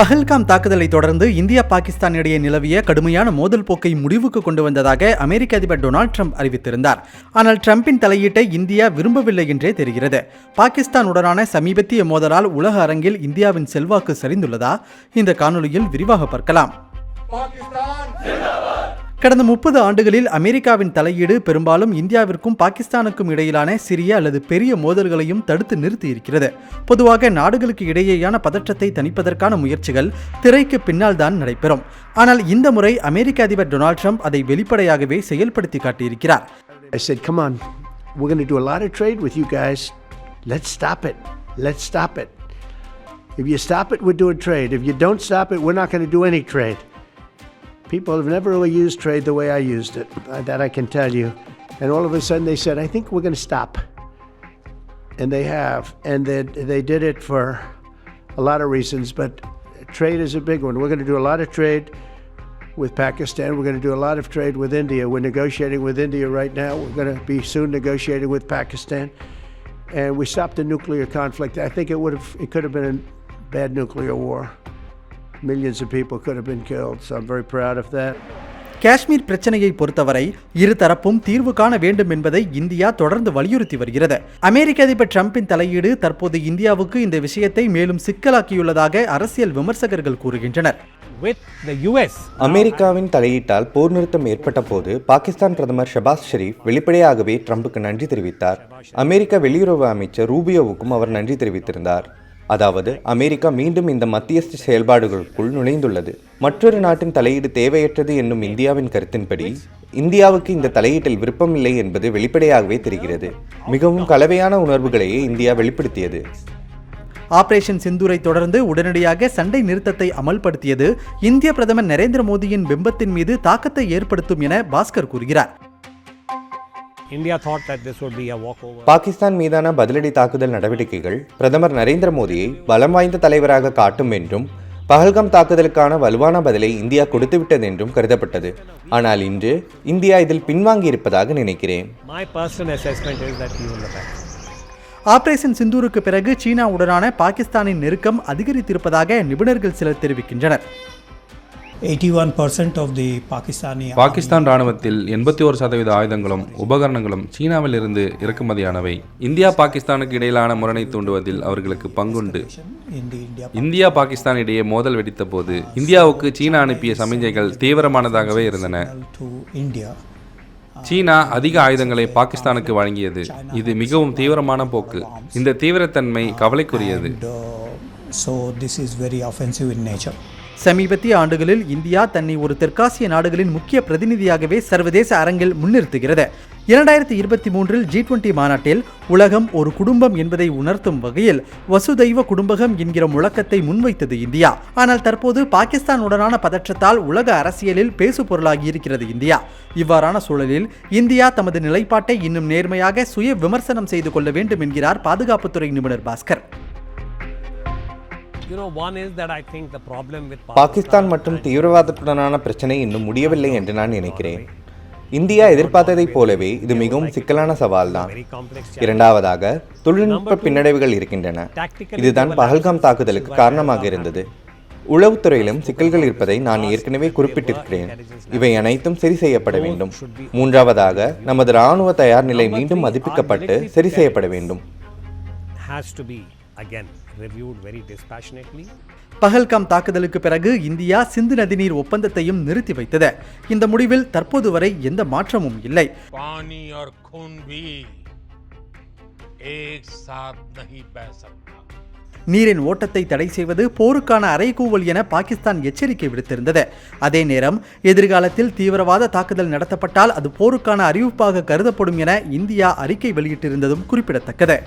பஹல்காம் தாக்குதலை தொடர்ந்து இந்தியா பாகிஸ்தான் இடையே நிலவிய கடுமையான மோதல் போக்கை முடிவுக்கு கொண்டு வந்ததாக அமெரிக்க அதிபர் டொனால்ட் ட்ரம்ப் அறிவித்திருந்தார். ஆனால் ட்ரம்பின் தலையீட்டை இந்தியா விரும்பவில்லை என்றே தெரிகிறது. பாகிஸ்தானுடனான சமீபத்திய மோதலால் உலக அரங்கில் இந்தியாவின் செல்வாக்கு சரிந்துள்ளதா? இந்த காணொலியில் விரிவாக பார்க்கலாம். கடந்த முப்பது ஆண்டுகளில் அமெரிக்காவின் தலையீடு பெரும்பாலும் இந்தியாவிற்கும் பாகிஸ்தானுக்கும் இடையிலான சிறிய அல்லது பெரிய மோதல்களையும் தடுத்து நிறுத்தி இருக்கிறது பொதுவாக நாடுகளுக்கு இடையேயான பதற்றத்தை தணிப்பதற்கான முயற்சிகள் திரைக்கு பின்னால் தான் நடைபெறும் ஆனால் இந்த முறை அமெரிக்க அதிபர் டொனால்ட் ட்ரம்ப் அதை வெளிப்படையாகவே செயல்படுத்தி காட்டியிருக்கிறார் I said, come on, we're going to do a lot of trade with you guys. Let's stop it. Let's stop it. If you stop it, we're doing trade. If you don't stop it, we're not going to do any trade. People have never really used trade the way I used it. Uh, That I can tell you. And all of a sudden they said, I think we're going to stop. And they have. And they, they did it for a lot of reasons, but trade is a big one. We're going to do a lot of trade with Pakistan. We're going to do a lot of trade with India. We're negotiating with India right now. We're going to be soon negotiating with Pakistan. And we stopped the nuclear conflict. I think it would have it could have been a bad nuclear war. Millions of people could have been killed. So I'm very proud of that. Kashmir பிரச்சனையை பொறுத்தவரை இரு தரப்பும் தீர்வு காண வேண்டும் என்பதை India தொடர்ந்து வலியுறுத்தி வருகிறது அமெரிக்க அதிபர் ட்ரம்பின் தலையீடு தற்போது இந்தியாவுக்கு இந்த விஷயத்தை மேலும் சிக்கலாக்கியுள்ளதாக அரசியல் விமர்சகர்கள் கூறுகின்றனர் with the US. அமெரிக்காவின் தலையீட்டால் போர் நிறுத்தம் ஏற்பட்ட போது பாகிஸ்தான் பிரதமர் ஷபாஸ் ஷெரீப் வெளிப்படையாகவே ட்ரம்புக்கு நன்றி தெரிவித்தார் அமெரிக்க வெளியுறவு அமைச்சர் ரூபியோவுக்கும் அவர் நன்றி தெரிவித்திருந்தார் அதாவது அமெரிக்கா மீண்டும் இந்த மத்தியஸ்த செயல்பாடுகளுக்குள் நுழைந்துள்ளது. மற்றொரு நாட்டின் தலையீடு தேவையற்றது என்னும் இந்தியாவின் கருத்தின்படி இந்தியாவுக்கு இந்த தலையீட்டில் விருப்பமில்லை என்பது வெளிப்படையாகவே தெரிகிறது. மிகவும் கலவையான உணர்வுகளையே இந்தியா வெளிப்படுத்தியது. ஆபரேஷன் சிந்தூரை தொடர்ந்து உடனடியாக சண்டை நிறுத்தத்தை அமல்படுத்தியது இந்திய பிரதமர் நரேந்திர மோடியின் பிம்பத்தின் மீது தாக்கத்தை ஏற்படுத்தும் என பாஸ்கர் கூறுகிறார். India thought that this would be a walkover. Pakistan மீதான பதிலடி தாக்குதல் நடவடிக்கைகள் பிரதமர் நரேந்திர மோடியை பலம் வாய்ந்த தலைவராக காட்டும் என்றும் பஹல்காம் தாக்குதலுக்கான வலுவான பதிலை இந்தியா கொடுத்துவிட்டது என்றும் கருதப்பட்டது ஆனால் இன்று இந்தியா இதில் பின்வாங்கி இருப்பதாக நினைக்கிறேன் My personal assessment is that he will attack. Operation சிந்தூருக்கு பிறகு சீனாவுடனான பாகிஸ்தானின் நெருக்கம் அதிகரித்திருப்பதாக நிபுணர்கள் சிலர் தெரிவிக்கின்றனர் பாகிஸ்தான் ராணுவத்தில் எண்பத்தி ஒரு சதவீத ஆயுதங்களும் உபகரணங்களும் சீனாவில் இருந்து இறக்குமதியானவை. இந்தியா பாகிஸ்தானுக்கு இடையிலான முரணை தூண்டுவதில் அவர்களுக்கு பங்குண்டு. இந்தியா பாகிஸ்தான் இடையே மோதல் வெடித்த போது இந்தியாவுக்கு சீனா அனுப்பிய சமிஞ்சைகள் தீவிரமானதாகவே இருந்தன. சீனா அதிக ஆயுதங்களை பாகிஸ்தானுக்கு வழங்கியது. இது மிகவும் தீவிரமான போக்கு. இந்த தீவிரத்தன்மை கவலைக்குரியது. So this is very offensive in nature சமீபத்திய ஆண்டுகளில் இந்தியா தன்னை ஒரு தெற்காசிய நாடுகளின் முக்கிய பிரதிநிதியாகவே சர்வதேச அரங்கில் முன்னிறுத்துகிறது. இரண்டாயிரத்தி இருபத்தி மூன்றில் ஜி டுவெண்டி மாநாட்டில் உலகம் ஒரு குடும்பம் என்பதை உணர்த்தும் வகையில் வசுதைவ குடும்பகம் என்கிற முழக்கத்தை முன்வைத்தது இந்தியா. ஆனால் தற்போது பாகிஸ்தானுடனான பதற்றத்தால் உலக அரசியலில் பேசு பொருளாகி இருக்கிறது இந்தியா. இவ்வாறான சூழலில் இந்தியா தமது நிலைப்பாட்டை இன்னும் நேர்மையாக சுய விமர்சனம் செய்து கொள்ள வேண்டும் என்கிறார் பாதுகாப்புத்துறை நிபுணர் பாஸ்கர். பாகிஸ்தான் மற்றும் தீவிரவாதத்துடனான பிரச்சனை இன்னும் முடியவில்லை என்று நான் நினைக்கிறேன். இந்தியா எதிர்பார்த்ததைப் போலவே இது மிகவும் சிக்கலான சவால்தான். Very complex இரண்டாவதாக தொழில்நுட்ப பின்னடைவுகள் இருக்கின்றன. இதுதான் பஹல்காம் தாக்குதலுக்கு காரணமாக இருந்தது. உளவுத்துறையிலும் சிக்கல்கள் இருப்பதை நான் ஏற்கனவே குறிப்பிட்டிருக்கிறேன். இவை அனைத்தும் சரி செய்யப்பட வேண்டும். மூன்றாவதாக நமது இராணுவ தயார் நிலை மீண்டும் மதிப்பிக்கப்பட்டு சரி செய்யப்பட வேண்டும். has to be again reviewed very dispassionately. Pahalgam தாக்குதலுக்கு பிறகு இந்தியா சிந்து நதிநீர் ஒப்பந்தத்தையும் நிறுத்தி வைத்தது இந்த முடிவில் தற்போது வரை எந்த மாற்றமும் இல்லை पानी और खून भी एक साथ नहीं बह सकता நீரின் ஓட்டத்தை தடை செய்வது போருக்கான அறைகூவல் என பாகிஸ்தான் எச்சரிக்கை விடுத்திருந்தது அதே நேரம் எதிர்காலத்தில் தீவிரவாத தாக்குதல் நடத்தப்பட்டால் அது போருக்கான அறிவிப்பாக கருதப்படும் என இந்தியா அறிக்கை வெளியிட்டிருந்ததும் குறிப்பிடத்தக்கது